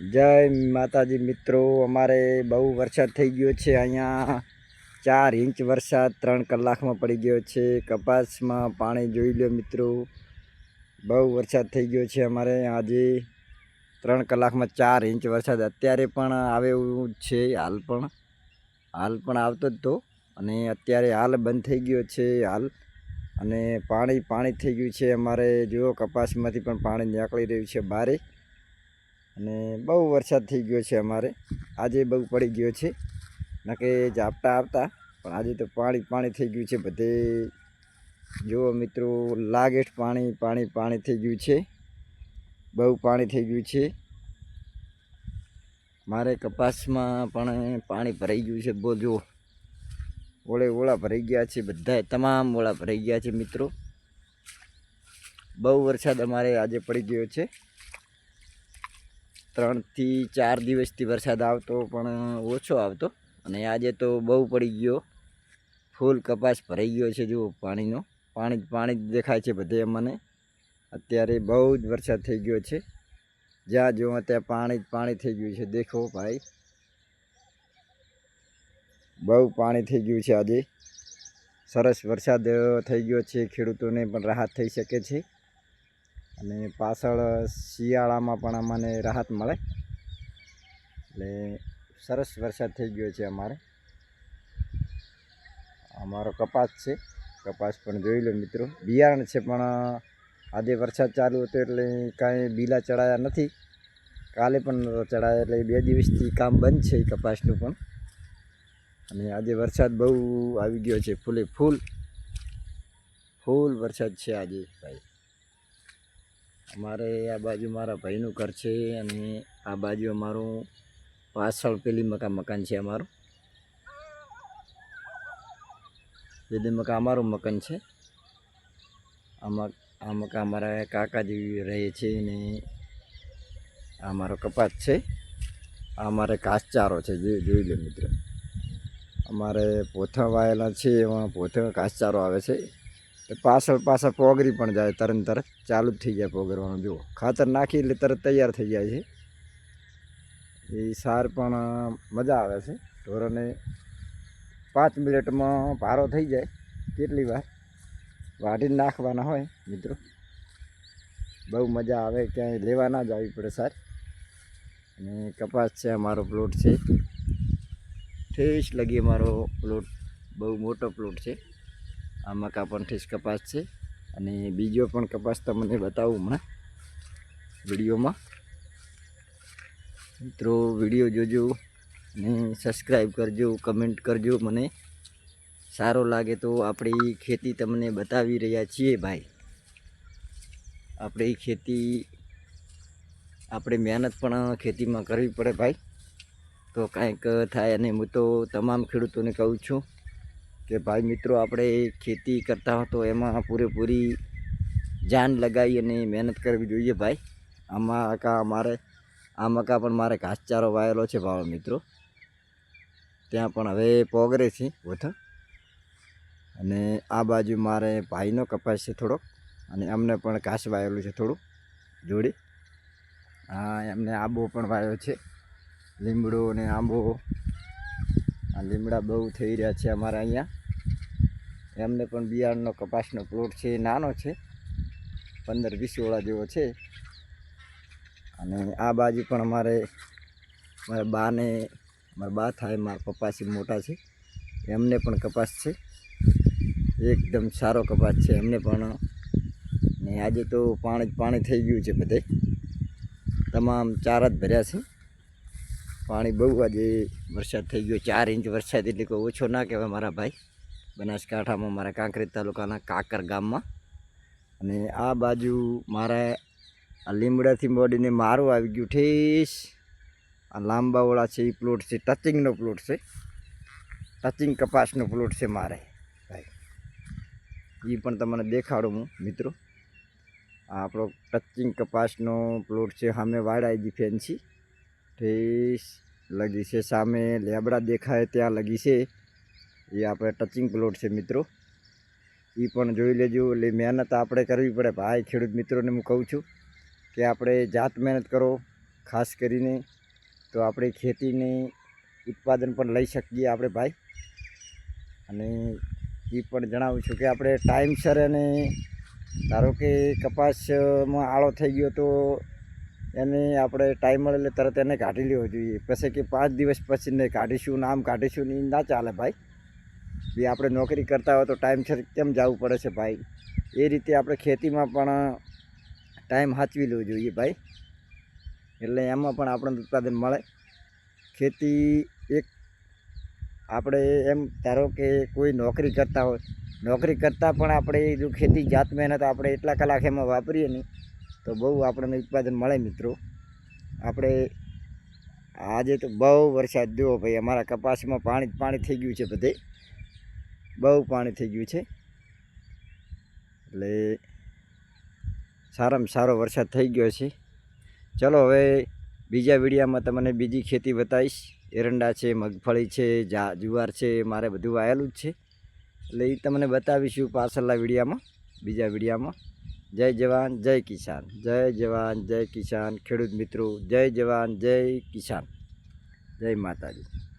જય માતાજી મિત્રો, અમારે બહુ વરસાદ થઈ ગયો છે. અહીંયા ચાર ઇંચ વરસાદ ત્રણ કલાકમાં પડી ગયો છે. કપાસમાં પાણી જોઈ લો મિત્રો, બહુ વરસાદ થઈ ગયો છે અમારે. આજે ત્રણ કલાકમાં ચાર ઇંચ વરસાદ. અત્યારે પણ આવે એવું છે, હાલ પણ. હાલ પણ આવતો જ તો. અને અત્યારે હાલ બંધ થઈ ગયો છે, હાલ. અને પાણી પાણી થઈ ગયું છે અમારે. જુઓ, કપાસમાંથી પણ પાણી નીકળી રહ્યું છે બારે અને બહુ વરસાદ થઈ ગયો છે અમારે. આજે બહુ પડી ગયો છે. નકે ઝાપટા આવતા, પણ આજે તો પાણી પાણી થઈ ગયું છે બધે. જુઓ મિત્રો, લાગેઠ પાણી પાણી પાણી થઈ ગયું છે. બહુ પાણી થઈ ગયું છે. મારે કપાસમાં પણ પાણી ભરાઈ ગયું છે. બોલ જુઓ. ઓળે ઓળા ભરાઈ ગયા છે બધાએ તમામ ઓળા ભરાઈ ગયા છે મિત્રો. બહુ વરસાદ અમારે આજે પડી ગયો છે. ત્રણથી ચાર દિવસથી વરસાદ આવતો પણ ઓછો આવતો. અને આજે તો બહુ પડી ગયો. ફૂલ કપાસ ભરાઈ ગયો છે, જુઓ પાણીનો. પાણી જ પાણી જ દેખાય છે બધે મને. અત્યારે બહુ જ વરસાદ થઈ ગયો છે. જ્યાં જુઓ ત્યાં પાણી જ પાણી થઈ ગયું છે. દેખો ભાઈ. બહુ પાણી થઈ ગયું છે આજે. સરસ વરસાદ થઈ ગયો છે. ખેડૂતોને પણ રાહત થઈ શકે છે. અને પાછળ શિયાળામાં પણ અમને રાહત મળે. એટલે સરસ વરસાદ થઈ ગયો છે અમારે. અમારો કપાસ છે. કપાસ પણ જોઈ લો મિત્રો. બિયારણ છે પણ આજે વરસાદ ચાલુ હતો એટલે કાંઈ બીલા ચડાયા નથી. કાલે પણ ચડાયા, એટલે બે દિવસથી કામ બંધ છે કપાસનું પણ. અને આજે વરસાદ બહુ આવી ગયો છે. ફૂલે ફૂલ. ફૂલ વરસાદ છે આજે ભાઈ. અમારે આ બાજુ મારા ભાઈનું ઘર છે અને આ બાજુ અમારું પાછળ પેલી મકા મકાન છે અમારું. પેલી મકા અમારું મકાન છે. આમાં આ મકા અમારા કાકાજી રહે છે ને આ મારો કપાસ છે. આ અમારે ઘાસચારો છે. જોઈ જોઈ લો મિત્રો. અમારે પોથા વાયેલા છે, એમાં પોથા ઘાસચારો આવે છે. પાછળ પાછળ પોગરી પણ જાય તરત તરત. ચાલુ જ થઈ જાય પોગરવાનું. જુઓ, ખાતર નાખી એટલે તરત તૈયાર થઈ જાય છે. એ સાર પણ મજા આવે છે. ઢોરોને પાંચ મિનિટમાં ભારો થઈ જાય કેટલી વાર. વાઢીને નાખવાના હોય, મિત્રો. બહુ મજા આવે, ક્યાંય લેવા ના જવી પડે સાર. અને કપાસ છે અમારો પ્લોટ છે. ઠેસ લગી અમારો પ્લોટ. બહુ મોટો પ્લોટ છે. આ મકા પણ ઠેસ કપાસ છે. અને બીજો પણ કપાસ તમને બતાવું હમણાં, વિડીયોમાં. મિત્રો, વીડિયો જોજો ને સબસ્ક્રાઈબ કરજો કમેન્ટ કરજો. મને સારો લાગે તો આપણી ખેતી તમને બતાવી રહ્યા છીએ ભાઈ. આપણી ખેતી, આપણે મહેનત પણ ખેતીમાં કરવી પડે ભાઈ. તો કાંઈક થાય અને હું તો તમામ ખેડૂતોને કહું છું કે ભાઈ મિત્રો, આપણે ખેતી કરતા હો તો એમાં પૂરેપૂરી જાન લગાવી અને મહેનત કરવી જોઈએ ભાઈ. આમાં કા મારે આ મકા પણ મારે ઘાસચારો વાયેલો છે ભાવ મિત્રો. ત્યાં પણ હવે પોગરે છે વથ અને આ બાજુ મારે ભાઈનો કપાસ છે થોડોક, અને અમને પણ ઘાસ વાયેલું છે થોડું જોડે. હા એમને આંબો પણ વાયો છે. લીમડો અને આંબો. આ લીમડા બહુ થઈ રહ્યા છે અમારા અહીંયા. એમને પણ બિયારણનો કપાસનો પ્લોટ છે નાનો છે. પંદર વીસ ઓળા જેવો છે. અને આ બાજુ પણ અમારે મારા બાને, મારા બા થાય, મારા પપ્પા છે મોટા છે. એમને પણ કપાસ છે. એકદમ સારો કપાસ છે એમને પણ. ને આજે તો પાણી જ પાણી થઈ ગયું છે બધે. તમામ ચાર જ ભર્યા છે. પાણી બહુ આજે વરસાદ થઈ ગયો. ચાર ઇંચ વરસાદ એટલે કોઈ ઓછો ના કહેવાય મારા ભાઈ. બનાસકાંઠામાં મારા કાંકરેજ તાલુકાના કાકર ગામમાં. અને આ બાજુ મારા આ લીમડાથી મોડીને મારું આવી ગયું ઠેસ. આ લાંબાવાળા છે એ પ્લોટ છે, ટચિંગનો પ્લોટ છે. ટચિંગ કપાસનો પ્લોટ છે મારે, ભાઈ. એ પણ તમને દેખાડું હું, મિત્રો. આપણો ટચિંગ કપાસનો પ્લોટ છે, સામે વાડાઈ ફેન્સી. ઠેસ, લગી છે સામે, લેબડા દેખાય ત્યાં લગી છે. એ આપણે ટચિંગ પ્લોટ છે મિત્રો. એ પણ જોઈ લેજો. એટલે મહેનત આપણે કરવી પડે. ભાઈ, ખેડૂત મિત્રોને હું કહું છું કે આપણે જાત મહેનત કરો. ખાસ કરીને તો આપણે ખેતીની ઉત્પાદન પણ લઈ શકીએ આપણે ભાઈ. અને એ પણ જણાવું છું કે આપણે ટાઈમસર અને ધારો કે કપાસમાં આળો થઈ ગયો તો એને આપણે ટાઈમ મળે એટલે તરત એને કાઢી લેવો જોઈએ. પછી કે પાંચ દિવસ પછી ને કાઢીશું નામ કાઢીશું ને ના ચાલે ભાઈ. બી આપણે નોકરી કરતા હોય તો ટાઈમસર કેમ જવું પડે છે ભાઈ? એ રીતે આપણે ખેતીમાં પણ ટાઈમ સાચવી લેવો જોઈએ ભાઈ. એટલે એમાં પણ આપણને ઉત્પાદન મળે. ખેતી એક, આપણે એમ ધારો કે કોઈ નોકરી કરતા હોય, નોકરી કરતાં પણ આપણે જો ખેતી જાત મહેનત આપણે એટલા કલાક એમાં વાપરીએ ને, તો બહુ આપણને ઉત્પાદન મળે મિત્રો. આપણે, આજે તો બહુ વરસાદ જોવો ભાઈ, અમારા કપાસમાં પાણી જ પાણી થઈ ગયું છે બધે. બહુ પાણી થઈ ગયું છે. એટલે સારામાં સારો વરસાદ થઈ ગયો છે. ચલો હવે બીજા વિડીયામાં તમને બીજી ખેતી બતાવીશ. એરંડા છે, મગફળી છે, જા, જુવાર છે, મારે બધું વાયેલું જ છે. એટલે એ તમને બતાવીશું પાછળના વિડીયામાં, બીજા વિડીયામાં. જય જવાન, જય કિસાન. જય જવાન, જય કિસાન. ખેડૂત મિત્રો, જય જવાન, જય કિસાન. જય માતાજી.